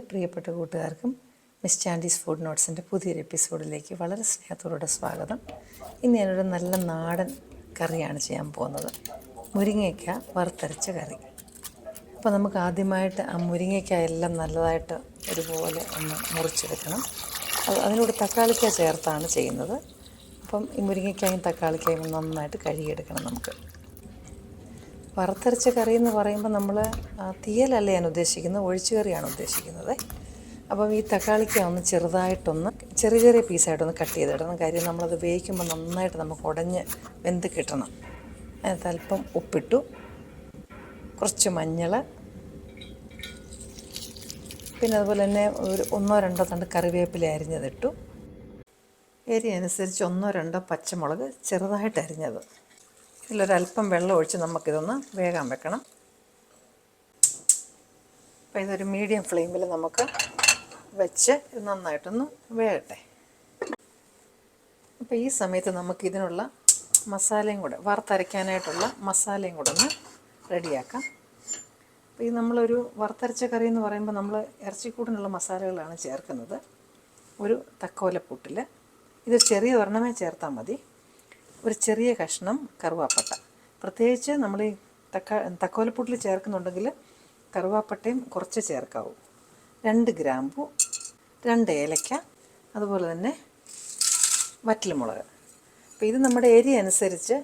പ്രിയപ്പെട്ട കൂട്ടുകാർക്കും miss ചാൻഡീസ് food നോട്ട്സിന്റെ പുതിയൊരു എപ്പിസോഡിലേക്ക് വളരെ സ്നേഹത്തോടെ സ്വാഗതം. ഇന്ന് ഞാനൊരു നല്ല നാടൻ കറിയാണ് ചെയ്യാൻ പോകുന്നത്. മുരിങ്ങയ്ക്ക വറുത്തരച്ച കറി. അപ്പോൾ നമുക്ക് ആദ്യമായിട്ട് ആ മുരിങ്ങയ്ക്ക എല്ലാം നല്ലതായിട്ട് ഒരുപോലെ ഒന്ന് മുറിച്ചെടുക്കണം. അത് അതിനോട് തക്കാളിക്ക ചേർത്താണ് ചെയ്യുന്നത്. അപ്പം ഈ മുരിങ്ങയ്ക്കായും തക്കാളിക്കായും നന്നായിട്ട് കഴുകിയെടുക്കണം നമുക്ക്. വറുത്തരച്ച കറി എന്ന് പറയുമ്പോൾ നമ്മൾ തീയലല്ല ഞാൻ ഉദ്ദേശിക്കുന്നത്? ഒഴിച്ചു കറിയാണ് ഉദ്ദേശിക്കുന്നത്. അപ്പം ഈ തക്കാളിക്ക ഒന്ന് ചെറുതായിട്ടൊന്ന് ചെറിയ ചെറിയ പീസായിട്ടൊന്ന് കട്ട് ചെയ്തിടണം. കാര്യം നമ്മളത് വേവിക്കുമ്പോൾ നന്നായിട്ട് നമുക്ക് ഉടഞ്ഞ് വെന്ത് കിട്ടണം. അതിനകത്ത് അല്പം ഉപ്പിട്ടു. കുറച്ച് മഞ്ഞൾ പിന്നെ അതുപോലെ തന്നെ ഒരു ഒന്നോ രണ്ടോ തണ്ട് കറിവേപ്പില അരിഞ്ഞതിട്ടു. എരി അനുസരിച്ച് ഒന്നോ രണ്ടോ പച്ചമുളക് ചെറുതായിട്ട് അരിഞ്ഞത്. ഇതിലൊരല്പം വെള്ളം ഒഴിച്ച് നമുക്കിതൊന്ന് വേഗം വെക്കണം. അപ്പോൾ ഇതൊരു മീഡിയം ഫ്ലെയിമിൽ നമുക്ക് വെച്ച് ഇത് നന്നായിട്ടൊന്ന് വേകട്ടെ. അപ്പോൾ ഈ സമയത്ത് നമുക്ക് ഇതിനുള്ള മസാലയും കൂടെ വറുത്തരയ്ക്കാനായിട്ടുള്ള മസാലയും കൂടെ ഒന്ന് റെഡിയാക്കാം. അപ്പോൾ ഈ നമ്മളൊരു വറുത്തരച്ച കറി എന്ന് പറയുമ്പോൾ നമ്മൾ ഇറച്ചിക്കൂടിനുള്ള മസാലകളാണ് ചേർക്കുന്നത്. ഒരു തക്കോലപ്പൂട്ടിൽ. ഇത് ചെറിയ ഒരെണ്ണമേ ചേർത്താൽ മതി. ഒരു ചെറിയ കഷ്ണം കറുവാപ്പട്ട. പ്രത്യേകിച്ച് നമ്മൾ ഈ തക്ക തക്കോലപ്പൂട്ടിൽ ചേർക്കുന്നുണ്ടെങ്കിൽ കറുവാപ്പട്ടയും കുറച്ച് ചേർക്കാവൂ. രണ്ട് ഗ്രാമ്പു രണ്ട് ഏലക്ക അതുപോലെ തന്നെ വറ്റൽമുളക്. അപ്പോൾ ഇത് നമ്മുടെ ഏരിയ അനുസരിച്ച്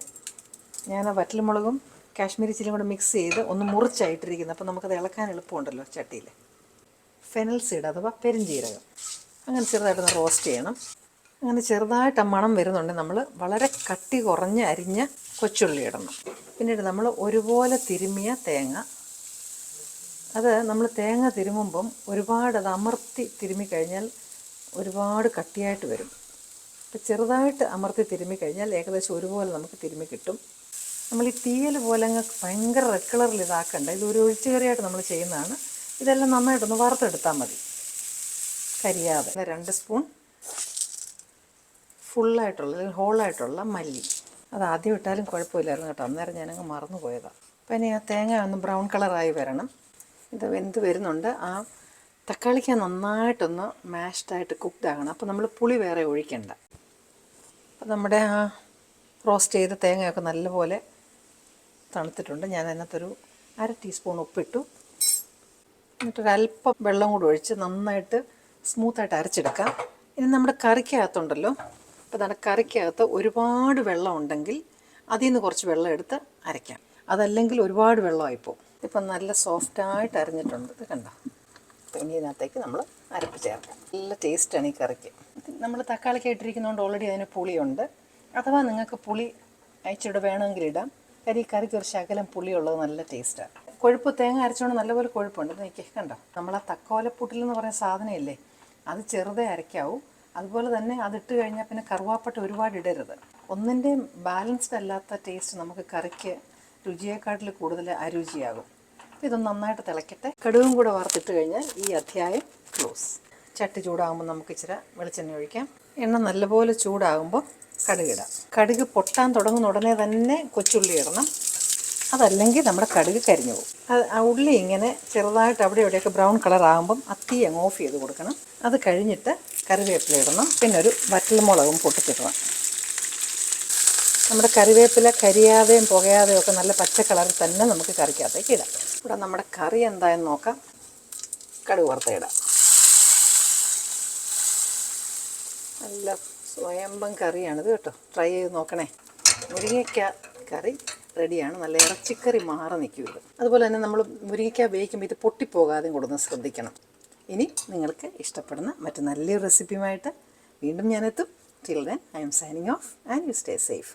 ഞാൻ ആ വറ്റൽമുളകും കാശ്മീരി ചില്ലും കൂടെ മിക്സ് ചെയ്ത് ഒന്ന് മുറിച്ചായിട്ടിരിക്കുന്നത് അപ്പോൾ നമുക്കത് ഇളക്കാൻ എളുപ്പമുണ്ടല്ലോ ചട്ടിയിൽ. ഫെനൽ സീഡ് അഥവാ പെരിഞ്ജീരകം അങ്ങനെ ചെറുതായിട്ടൊന്ന് റോസ്റ്റ് ചെയ്യണം. അങ്ങനെ ചെറുതായിട്ട് ആ മണം വരുന്നുണ്ട്. നമ്മൾ വളരെ കട്ടി കുറഞ്ഞ് അരിഞ്ഞ കൊച്ചുള്ളി ഇടണം. പിന്നീട് നമ്മൾ ഒരുപോലെ തിരുമിയ തേങ്ങ. അത് നമ്മൾ തേങ്ങ തിരുമുമ്പം ഒരുപാട് അത് അമർത്തി തിരുമി കഴിഞ്ഞാൽ ഒരുപാട് കട്ടിയായിട്ട് വരും. അപ്പോൾ ചെറുതായിട്ട് അമർത്തി തിരുമി കഴിഞ്ഞാൽ ഏകദേശം ഒരുപോലെ നമുക്ക് തിരുമി കിട്ടും. നമ്മൾ ഈ തീയൽ പോലെ അങ്ങ് ഭയങ്കര റെഡ് കളറിൽ ഇതാക്കണ്ട. ഇത് ഒരു ഒഴിച്ചുകറിയായിട്ട് നമ്മൾ ചെയ്യുന്നതാണ്. ഇതെല്ലാം നന്നായിട്ടൊന്ന് വറുത്തെടുത്താൽ മതി. കരിയാതെ. രണ്ട് സ്പൂൺ ഫുള്ളായിട്ടുള്ള അല്ലെങ്കിൽ ഹോളായിട്ടുള്ള മല്ലി. അത് ആദ്യം ഇട്ടാലും കുഴപ്പമില്ലായിരുന്നു കേട്ടോ. അന്നേരം ഞാനങ്ങ് മറന്നു പോയതാണ് അപ്പം ഇനി ആ തേങ്ങ ഒന്ന് ബ്രൗൺ കളറായി വരണം. ഇത് വെന്ത് വരുന്നുണ്ട്. ആ തക്കാളിക്ക് നന്നായിട്ടൊന്ന് മാഷ്ഡായിട്ട് കുക്ക്ഡ് ആകണം അപ്പോൾ നമ്മൾ പുളി വേറെ ഒഴിക്കണ്ട. അപ്പോൾ നമ്മുടെ ആ റോസ്റ്റ് ചെയ്ത തേങ്ങയൊക്കെ നല്ലപോലെ തണുത്തിട്ടുണ്ട്. ഞാൻ അതിനകത്തൊരു അര ടീസ്പൂൺ ഉപ്പിട്ടു. എന്നിട്ടൊരല്പം വെള്ളം കൂടി ഒഴിച്ച് നന്നായിട്ട് സ്മൂത്തായിട്ട് അരച്ചെടുക്കാം. ഇനി നമ്മുടെ കറിക്കകത്തുണ്ടല്ലോ അപ്പോൾ നമ്മുടെ കറിക്കകത്ത് ഒരുപാട് വെള്ളം ഉണ്ടെങ്കിൽ അതിൽ നിന്ന് കുറച്ച് വെള്ളം എടുത്ത് അരയ്ക്കാം. അതല്ലെങ്കിൽ ഒരുപാട് വെള്ളമായിപ്പോൾ ഇപ്പം നല്ല സോഫ്റ്റായിട്ട് അരഞ്ഞിട്ടുണ്ട്. ഇത് കണ്ടോ? ഇനി ഇതിനകത്തേക്ക് നമ്മൾ അരപ്പ് ചേർക്കാം. നല്ല ടേസ്റ്റാണ് ഈ കറിക്ക്. നമ്മൾ തക്കാളിക്ക് ഇട്ടിരിക്കുന്നതുകൊണ്ട് ഓൾറെഡി അതിന് പുളിയുണ്ട്. അഥവാ നിങ്ങൾക്ക് പുളി അയച്ചിട്ട് വേണമെങ്കിൽ ഇടാം. കാര്യം ഈ കറിക്ക് ഒരു ശകലം പുളിയുള്ളത് നല്ല ടേസ്റ്റാണ് കൊഴുപ്പ് തേങ്ങ അരച്ചുകൊണ്ട് നല്ലപോലെ കൊഴുപ്പുണ്ട്. എനിക്ക് കണ്ടോ? നമ്മൾ ആ തക്കോലപ്പുട്ടിൽ എന്ന് പറയുന്ന സാധനമില്ലേ? അത് ചെറുതേ അരയ്ക്കാവൂ. അതുപോലെ തന്നെ അതിട്ട് കഴിഞ്ഞാൽ പിന്നെ കറുവാപ്പട്ട ഒരുപാട് ഇടരുത്. ഒന്നിന്റെയും ബാലൻസ്ഡ് അല്ലാത്ത ടേസ്റ്റ് നമുക്ക് കറിക്ക് രുചിയേക്കാട്ടിൽ കൂടുതൽ അരുചിയാകും. ഇത് ഇതൊന്ന് നന്നായിട്ട് തിളയ്ക്കട്ടെ കടുകും കൂടെ വറുത്തിട്ട് കഴിഞ്ഞാൽ ഈ അധ്യായം ക്ലോസ് ചട്ടി ചൂടാകുമ്പോൾ നമുക്ക് ഇച്ചിരി വെളിച്ചെണ്ണ ഒഴിക്കാം. എണ്ണ നല്ലപോലെ ചൂടാകുമ്പോൾ കടുകിടാം കടുക് പൊട്ടാൻ തുടങ്ങുന്ന ഉടനെ തന്നെ കൊച്ചുള്ളി ഇടണം. അതല്ലെങ്കിൽ നമ്മുടെ കടുക് കരിഞ്ഞു പോകും. ആ ഉള്ളി ഇങ്ങനെ ചെറുതായിട്ട് അവിടെ ഇവിടെയൊക്കെ ബ്രൗൺ കളർ ആകുമ്പം ആ തീ അങ്ങ് ഓഫ് ചെയ്ത് കൊടുക്കണം. അത് കഴിഞ്ഞിട്ട് കറിവേപ്പില ഇടണം. പിന്നെ ഒരു വറ്റൽമുളകും പൊട്ടിച്ചിടണം. നമ്മുടെ കറിവേപ്പില കരിയാതെയും പുകയാതെയും ഒക്കെ നല്ല പച്ച കളറിൽ തന്നെ നമുക്ക് കറിക്കകത്തേക്ക് ഇടാം. ഇവിടെ നമ്മുടെ കറി എന്തായെന്ന് നോക്കാം. കടുക് വറുത്ത ഇടാം. നല്ല സ്വയംഭം കറിയാണിത് കേട്ടോ. ട്രൈ ചെയ്ത് നോക്കണേ. മുരിങ്ങയ്ക്ക കറി റെഡിയാണ്. നല്ല ഇറച്ചിക്കറി മാറി നിൽക്കും ഇത് അതുപോലെ തന്നെ നമ്മൾ മുരിങ്ങയ്ക്ക വേവിക്കുമ്പോൾ ഇത് പൊട്ടിപ്പോകാതെയും കൂടെ ഒന്ന് ശ്രദ്ധിക്കണം. ഇനി നിങ്ങൾക്ക് ഇഷ്ടപ്പെടുന്ന മറ്റു നല്ലൊരു റെസിപ്പിയുമായിട്ട് വീണ്ടും ഞാനെത്തും. Till then I am signing off and you stay safe